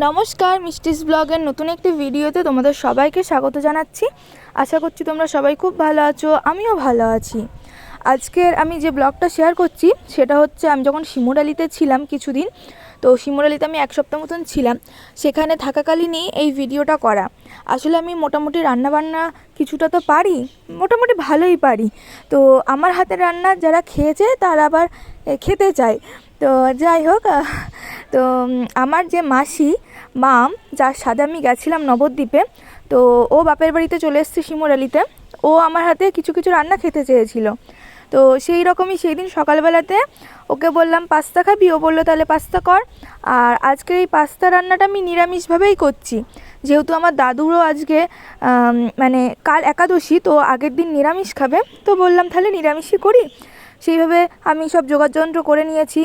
নমস্কার, মিষ্টিস ব্লগের নতুন একটি ভিডিওতে তোমাদের সবাইকে স্বাগত জানাচ্ছি। আশা করছি তোমরা সবাই খুব ভালো আছো, আমিও ভালো আছি। আজকের আমি যে ব্লগটা শেয়ার করছি, সেটা হচ্ছে আমি যখন শিমুরালিতে ছিলাম কিছুদিন, তো শিমুরালিতে আমি এক সপ্তাহ মতন ছিলাম, সেখানে থাকাকালীনই এই ভিডিওটা করা। আসলে আমি মোটামুটি রান্নাবান্না কিছুটা তো পারি, মোটামুটি ভালোই পারি। তো আমার হাতের রান্না যারা খেয়েছে, তারা আবার খেতে চায়। তো যাই হোক তো আমার যে মাসি, মাম, যার সাথে আমি গেছিলাম নবদ্বীপে, তো ও বাপের বাড়িতে চলে এসছে শিমুরালিতে ও আমার হাতে কিছু কিছু রান্না খেতে চেয়েছিল। তো সেই রকমই সেই দিন সকালবেলাতে ওকে বললাম, পাস্তা খাবি? ও বলল, তাহলে পাস্তা কর। আর আজকের এই পাস্তা রান্নাটা আমি নিরামিষভাবেই করছি। যেহেতু আমার দাদুরও আজকে মানে কাল একাদশী, তো আগের দিন নিরামিষ খাবে। তো বললাম, তাহলে নিরামিষই করি। সেইভাবে আমি সব যোগাযন্ত্র করে নিয়েছি।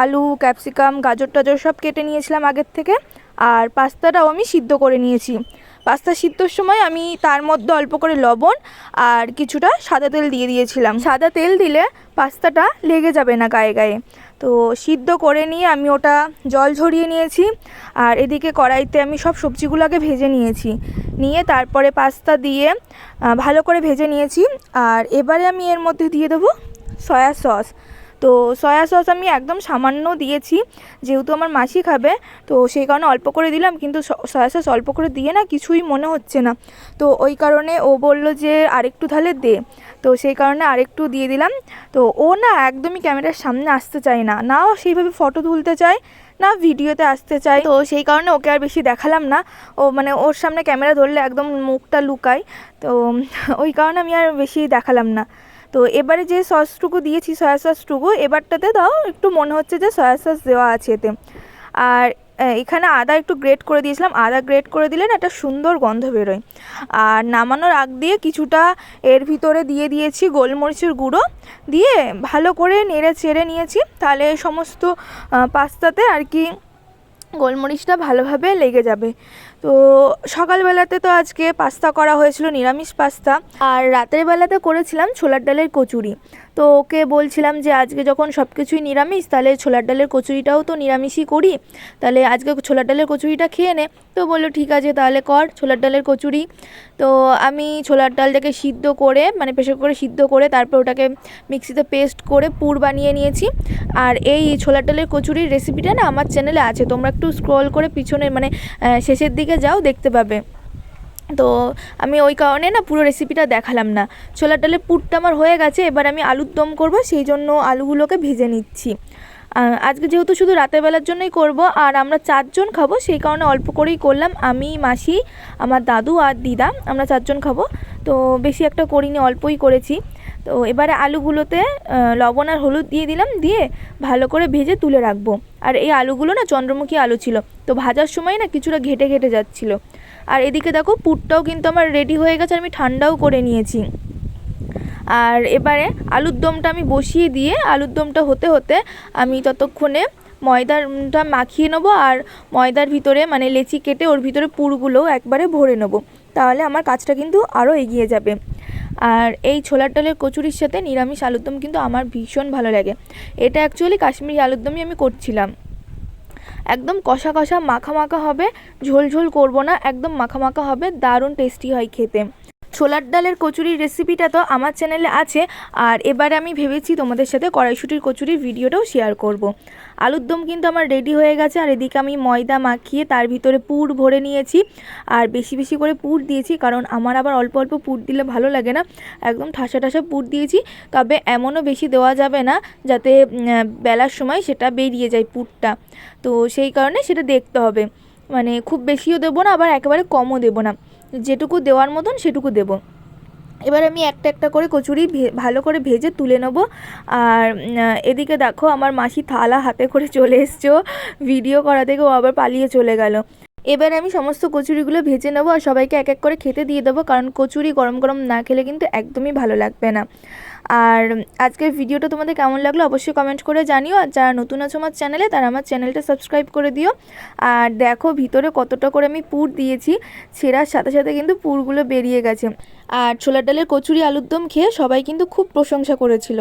আলু, ক্যাপসিকাম, গাজর, টাজর সব কেটে নিয়েছিলাম আগের থেকে। আর পাস্তাটাও আমি সিদ্ধ করে নিয়েছি। পাস্তা সিদ্ধর সময় আমি তার মধ্যে অল্প করে লবণ আর কিছুটা সাদা তেল দিয়ে দিয়েছিলাম। সাদা তেল দিলে পাস্তাটা লেগে যাবে না গায়ে গায়ে। তো সিদ্ধ করে নিয়ে আমি ওটা জল ঝরিয়ে নিয়েছি। আর এদিকে কড়াইতে আমি সব সবজিগুলোকে ভেজে নিয়েছি। নিয়ে তারপরে পাস্তা দিয়ে ভালো করে ভেজে নিয়েছি। আর এবারে আমি এর মধ্যে দিয়ে দেবো সয়া সস। তো সয়া সস আমি একদম সামান্য দিয়েছি, যেহেতু আমার মাসি খাবে, তো সেই কারণে অল্প করে দিলাম, কিন্তু সয়া সস অল্প করে দিয়ে না কিছুই মনে হচ্ছে না। তো ওই কারণে ও বলল যে আরেকটু তাহলে দে। তো সেই কারণে আরেকটু দিয়ে দিলাম। তো ও না একদমই ক্যামেরার সামনে আসতে চায় না। না ও সেইভাবে ফটো তুলতে চায়, না ভিডিওতে আসতে চায়। তো সেই কারণে ওকে আর বেশি দেখালাম না। ও মানে ওর সামনে ক্যামেরা ধরলে একদম মুখটা লুকায়। তো ওই কারণে আমি আর বেশি দেখালাম না। তো এবারে যে সসটুকু দিয়েছি সয়া সসটুকু এবারটাতে দাও, একটু মনে হচ্ছে যে সয়া সস দেওয়া আছে এতে। আর এখানে আদা একটু গ্রেট করে দিয়েছিলাম। আদা গ্রেট করে দিলে না একটা সুন্দর গন্ধ বেরোয়। আর নামানোর আগ দিয়ে কিছুটা এর ভিতরে দিয়ে দিয়েছি গোলমরিচের গুঁড়ো। দিয়ে ভালো করে নেড়ে চেড়ে নিয়েছি। তাহলে সমস্ত পাস্তাতে আর কি গোলমরিচটা ভালোভাবে লেগে যাবে। তো সকালবেলাতে তো আজকে পাস্তা করা হয়েছিল, নিরামিষ পাস্তা। আর রাতের বেলাতে করেছিলাম ছোলার ডালের কচুরি। তো ওকে বলছিলাম যে আজকে যখন সব কিছুই নিরামিষ, তাহলে ছোলার ডালের কচুরিটাও তো নিরামিষই করি। তাহলে আজকে ছোলার ডালের কচুরিটা খেয়ে নে। তো বলল, ঠিক আছে, তাহলে কর ছোলার ডালের কচুরি। তো আমি ছোলার ডালটাকে সিদ্ধ করে মানে প্রেশার করে সিদ্ধ করে, তারপর ওটাকে মিক্সিতে পেস্ট করে পুর বানিয়ে নিয়েছি। আর এই ছোলার ডালের কচুরির রেসিপিটা না আমার চ্যানেলে আছে। তোমরা একটু স্ক্রল করে পিছনে মানে শেষের দিকে যাও, দেখতে পাবে। তো আমি ওই কারণে না পুরো রেসিপিটা দেখালাম না। ছোলার ডালের পুরটা আমার হয়ে গেছে, এবার আমি আলুর দম করব, সেই জন্য আলুগুলোকে ভেজে নিচ্ছি। আজকে যেহেতু শুধু রাতের বেলার জন্যই করব, আর আমরা চারজন খাব, সেই কারণে অল্প করেই করলাম। আমি, মাসি, আমার দাদু আর দিদা, আমরা চারজন খাব। তো বেশি একটা করিনি, অল্পই করেছি। তো এবারে আলুগুলোতে লবণ আর হলুদ দিয়ে দিলাম, দিয়ে ভালো করে ভেজে তুলে রাখব। আর এই আলুগুলো না চন্দ্রমুখী আলু ছিল, তো ভাজার সময় না কিছুটা ঘেটে ঘেটে যাচ্ছিল। আর এদিকে দেখো, পুরটাও কিন্তু আমার রেডি হয়ে গেছে আমি ঠান্ডাও করে নিয়েছি। আর এবারে আলুর দমটা আমি বসিয়ে দিয়ে, আলুর দমটা হতে হতে আমি ততক্ষণে ময়দাটা মাখিয়ে নেব, আর ময়দার ভিতরে মানে লেচি কেটে ওর ভিতরে পুরগুলোও একবারে ভরে নেব। তাহলে আমার কাজটা কিন্তু আরও এগিয়ে যাবে। আর এই ছোলার ডালের কচুরির সাথে নিরামিষ আলুরদম কিন্তু আমার ভীষণ ভালো লাগে। এটা অ্যাকচুয়ালি কাশ্মীরি আলুর দমই আমি করছিলাম। একদম কষা কষা মাখা মাখা হবে, ঝোল ঝোল করব না, একদম মাখা মাখা হবে, দারুণ টেস্টি হয় খেতে। ছোলার ডালের কচুরির রেসিপিটা তো আমার চ্যানেলে আছে। আর এবারে আমি ভেবেছি তোমাদের সাথে কড়াইশুটির কচুরির ভিডিওটাও শেয়ার করব। আলুর দম কিন্তু আমার রেডি হয়ে গেছে, আর এদিকে আমি ময়দা মাখিয়ে তার ভিতরে পুর ভরে নিয়েছি। আর বেশি বেশি করে পুর দিয়েছি, কারণ আমার আবার অল্প অল্প পুর দিলে ভালো লাগে না। একদম ঠাসা ঠাসা পুর দিয়েছি, তবে এমনও বেশি দেওয়া যাবে না, যাতে বেলার সময় সেটা বেরিয়ে যায় পুরটা। তো সেই কারণে সেটা দেখতে হবে। মানে খুব বেশিও দেবো না, আবার একেবারে কমও দেবো না। যেটুকু দেওয়ার মতন সেটুকু দেবো। এবার আমি একটা একটা করে কচুরি ভালো করে ভেজে তুলে নেব। আর এদিকে দেখো আমার মাসি থালা হাতে করে চলে এসছো। ভিডিও করা থেকে ও আবার পালিয়ে চলে গেল। এবার আমি সমস্ত কচুরিগুলো ভেজে নেব আর সবাইকে এক এক করে খেতে দিয়ে দেবো। কারণ কচুরি গরম গরম না খেলে কিন্তু একদমই ভালো লাগবে না। আর আজকের ভিডিওটা তোমাদের কেমন লাগল অবশ্যই কমেন্ট করে জানিও। আর যারা নতুন আছো আমার চ্যানেলে তারা আমার চ্যানেলটা সাবস্ক্রাইব করে দিও। আর দেখো ভিতরে কতটা করে আমি পুর দিয়েছি, ছেঁড়ার সাথে সাথে কিন্তু পুরগুলো বেরিয়ে গেছে। আর ছোলার ডালের কচুরি আলুর দম খেয়ে সবাই কিন্তু খুব প্রশংসা করেছিল।